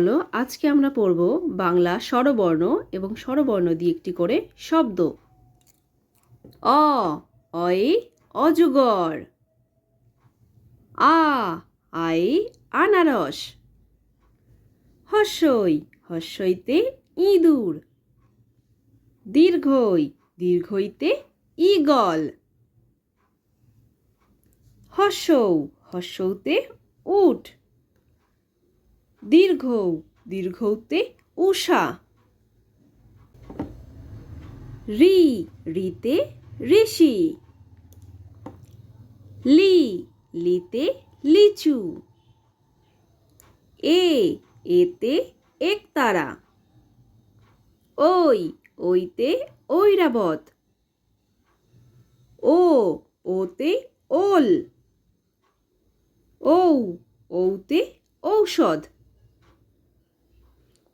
চলো আজকে আমরা পড়ব বাংলা স্বরবর্ণ এবং স্বরবর্ণ দিয়ে একটি করে শব্দ। অ অয়ে অজগর আ, আই, আনারস। হর্ষই হর্ষইতে ইঁদুর। দীর্ঘই, দীর্ঘইতে ঈগল। হর্ষৌ হর্ষৌতে উট। দীর্ঘ দীর্ঘতে উষা। রি, রিতে ঋষি। লি, লিতে লিচু। এ, এতে একতারা। ওই, ওইতে ঐরাবত। ও, ওতে ওল। ঔ, ঔতে ঔষধ।